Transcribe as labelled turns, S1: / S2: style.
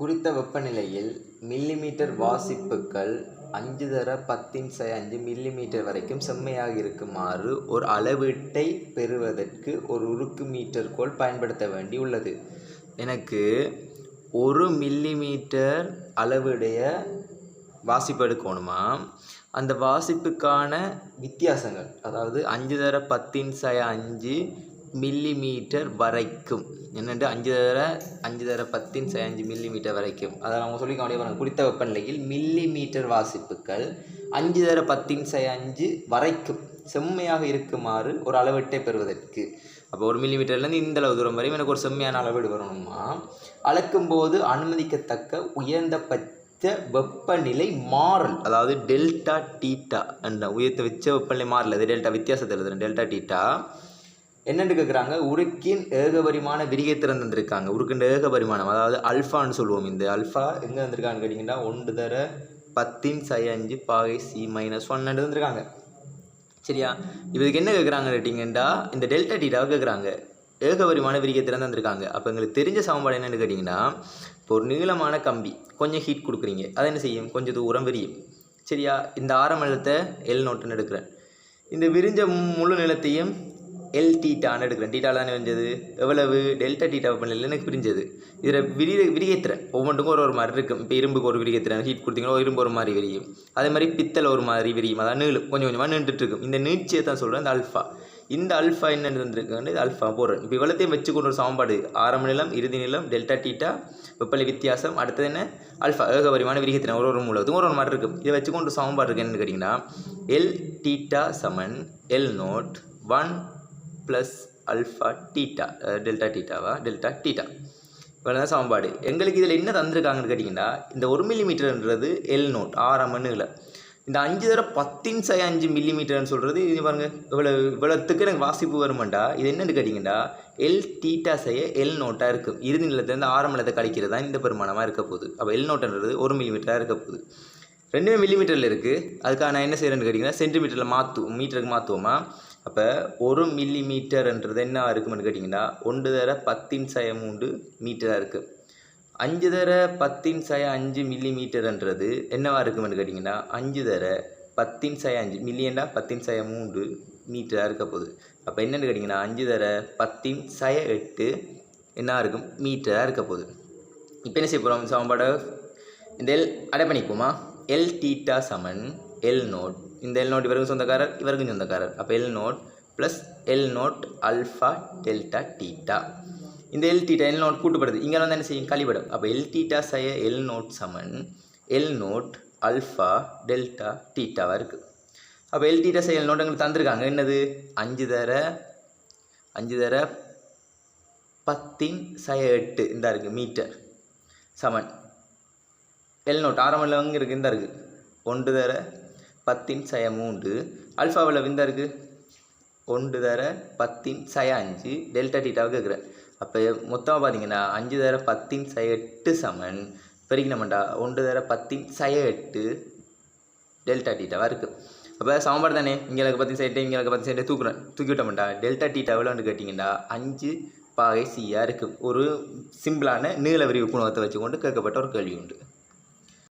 S1: குறித்த வெப்பநிலையில் மில்லிமீட்டர் வாசிப்புகள் அஞ்சு தர பத்தின் சை அஞ்சு மில்லிமீட்டர் வரைக்கும் செம்மையாக இருக்குமாறு ஒரு அளவீட்டை பெறுவதற்கு ஒரு உருக்கு மீட்டர் கோல் பயன்படுத்த வேண்டி உள்ளது. எனக்கு ஒரு மில்லிமீட்டர் அளவுடைய வாசிப்பு எடுக்கணுமா? அந்த வாசிப்புக்கான வித்தியாசங்கள் அதாவது அஞ்சு தர பத்தின் சை அஞ்சு மில்லிமீட்டர் வரைக்கும். என்னென்று அஞ்சு தர அஞ்சு தர பத்தின் சை அஞ்சு மில்லிமீட்டர் வரைக்கும். அதை அவங்க சொல்லி பாருங்கள் குறித்த வெப்பநிலையில் மில்லிமீட்டர் வாசிப்புகள் அஞ்சு தர பத்தின் சை அஞ்சு வரைக்கும் செம்மையாக இருக்குமாறு ஒரு அளவீட்டை பெறுவதற்கு. அப்போ ஒரு மில்லிமீட்டர்லேருந்து இந்த அளவு தூரம் வரையும் எனக்கு ஒரு செம்மையான அளவீடு வரணுமா அளக்கும்போது அனுமதிக்கத்தக்க உயர்ந்தபட்ச வெப்பநிலை மாறல் அதாவது டெல்டா டீட்டா என்ற உயர்த்த வச்ச வெப்பநிலை மாறல் அது டெல்டா வித்தியாசத்தில் எழுதுறேன் டெல்டா டீட்டா என்னென்னு கேட்குறாங்க உருக்கின் ஏகபரிமாண விரிகைத்திறன் தந்திருக்காங்க உருக்கின் ஏகபரிமாணம் அதாவது அல்ஃபான்னு சொல்லுவோம். இந்த அல்ஃபா எங்கே வந்திருக்கான்னு கேட்டிங்கன்னா ஒன்று தர பத்தின் சை அஞ்சு பாகை சி மைனஸ் ஒன் வந்திருக்காங்க. சரியா? இதுக்கு என்ன கேட்குறாங்க கேட்டிங்கன்னா இந்த டெல்டா டீட்டாவை கேட்குறாங்க ஏகபரிமான விரிகைத்திறன் வந்திருக்காங்க அப்போ எங்களுக்கு தெரிஞ்ச சமன்பாடு என்னென்னு கேட்டிங்கன்னா இப்போ ஒரு நீளமான கம்பி கொஞ்சம் ஹீட் கொடுக்குறீங்க. அதை என்ன செய்யும்? கொஞ்சம் தூரம் விரியும். சரியா? இந்த ஆரம் எழுத்தை எல் நோட்டுன்னு எடுக்கிறேன். இந்த விரிஞ்ச முழு நிலத்தையும் எல் டீட்டான்னு எடுக்கிறேன். டீட்டாவில் தானே வந்தது எவ்வளவு? டெல்டா டீட்டா பண்ணல. எனக்கு பிரிஞ்சது. இதில் விரி விரிகைத்திறன் ஒவ்வொன்றுக்கும் ஒரு ஒரு மாதிரி இருக்கும் இப்போ இரும்புக்கு ஒரு விரிகைத்திறன் ஹீட் கொடுத்தீங்கன்னா இரும்பு ஒரு மாதிரி விரியும். அதே மாதிரி பித்தல் ஒரு மாதிரி விரியும். அதான் நீளும். கொஞ்சம் கொஞ்சமாக நின்றுட்டு இருக்கும் இந்த நீட்சியை தான் சொல்கிறேன் இந்த அல்ஃபா இந்த அல்ஃபா என்ன இருந்திருக்குன்னு இது அல்ஃபா போடுறேன். இப்போ இவ்வளோத்தையும் வச்சுக்கொண்டு ஒரு சமன்பாடு. ஆரம்ப நிலம் இறுதி நிலம் டெல்டா டீட்டா வெப்பநிலை வித்தியாசம். அடுத்தது என்ன? அல்ஃபா ஏகபரிமான விரிகத்தின ஒரு ஒரு மூலத்துக்கும் ஒரு ஒரு மாதிரி இருக்கும் இதை வச்சுக்கொண்டு சமன்பாடு இருக்குது என்னன்னு கேட்டிங்கன்னா எல் டீட்டா சமன் L naught one plus alpha theta delta டீட்டாவா delta theta இவ்வளோ தான் சமன்பாடு. எங்களுக்கு இதில் என்ன தந்திருக்காங்கன்னு கேட்டிங்கன்னா இந்த ஒரு மில்லிமீட்டர்ன்றது எல் நோட் ஆறாம் இல்லை இந்த அஞ்சு தடவை பத்தின் சை அஞ்சு மில்லிமீட்டர்னு சொல்கிறது இது பாருங்கள் இவ்வளோ இவ்வளோத்துக்கு எனக்கு வாசிப்பு வருமாண்டா? இது என்னென்னு கேட்டிங்கன்னா எல் டீட்டா செய்ய எல் நோட்டாக இருக்கும். இறுதி நிலத்துலேருந்து ஆரம்ப நிலத்தை கழிக்கிறது தான் இந்த பெருமானமாக இருக்க போகுது. அப்போ எல் நோட்டுன்றது ஒரு மில்லிமீட்டராக இருக்க போகுது. ரெண்டுமே மில்லிமீட்டரில் இருக்குது அதுக்காக நான் என்ன செய்கிறேன்னு கேட்டிங்கன்னா சென்டிமீட்டரில் மாற்றுவோம் மீட்டருக்கு மாற்றுவோமா அப்போ ஒரு மில்லி மீட்டர்ன்றது என்ன இருக்குமென்னு கேட்டிங்கன்னா ஒன்று தர பத்தின் சய மூன்று மீட்டராக இருக்குது அஞ்சு தர பத்தின் சய அஞ்சு மில்லி மீட்டர்ன்றது என்னவாக இருக்குமென்னு கேட்டிங்கன்னா அஞ்சு தர பத்தின் சய அஞ்சு மில்லியண்டா பத்தின் சய மூன்று மீட்டராக இருக்க போகுது. அப்போ என்னென்னு கேட்டிங்கன்னா அஞ்சு தர பத்தின் சய எட்டு என்ன இருக்கும்? மீட்டராக இருக்க போகுது. இப்போ என்ன செய்ய போகிறோம் சமன்பாடை இந்த அடை பண்ணிக்குவோமா எல் டீட்டா சமன் எல் நோட் இந்த எல் நோட் இவருக்கும் சொந்தக்காரர் இவருக்கும் சொந்தக்காரர். அப்போ L naught plus L naught alpha delta theta இந்த எல் டீட்டா எல் நோட் கூட்டுப்படுது. இங்கே வந்து என்ன செய்யும்? கழிபடும் அப்போ எல் டீட்டா செய்ய எல் நோட் சமன் எல் நோட் அல்ஃபா டெல்டா டீட்டாவாக இருக்குது அப்போ எல் டீட்டா செய்ய எல் நோட் எங்களுக்கு தந்திருக்காங்க. என்னது? அஞ்சு தர அஞ்சு தர பத்தின் சய எட்டு. இந்த இருக்குது மீட்டர் சமன். எல் நோட் ஆரம்பில் அங்கே இருக்குது இந்த இருக்குது ஒன்று தர பத்தின் சய மூன்று. அல்ஃபாவில் விந்தா இருக்குது ஒன்று தர பத்தின் சய அஞ்சு. டெல்டா டீட்டாவுக்கு இருக்கிறேன் அப்போ மொத்தமாக பார்த்தீங்கன்னா அஞ்சு தர பத்தின் சய எட்டு சமன். பெருகினமாண்டா ஒன்று தர பத்தின் சய எட்டு. டெல்டா டீட்டாவாக இருக்குது அப்போ சமன்பாடு தானே? இங்களுக்கு பத்தின் சைட்டு இங்களுக்கு பத்தின் சைட்டு தூக்குறேன். தூக்கி விட்டோம்டா டெல்டா டீட்டா எவ்வளோன்னு கேட்டிங்கன்னா அஞ்சு பாகை சியாக இருக்குது ஒரு சிம்பிளான நீள விரிவு குணத்தை வச்சுக்கொண்டு கேட்கப்பட்ட ஒரு கேள்வி உண்டு.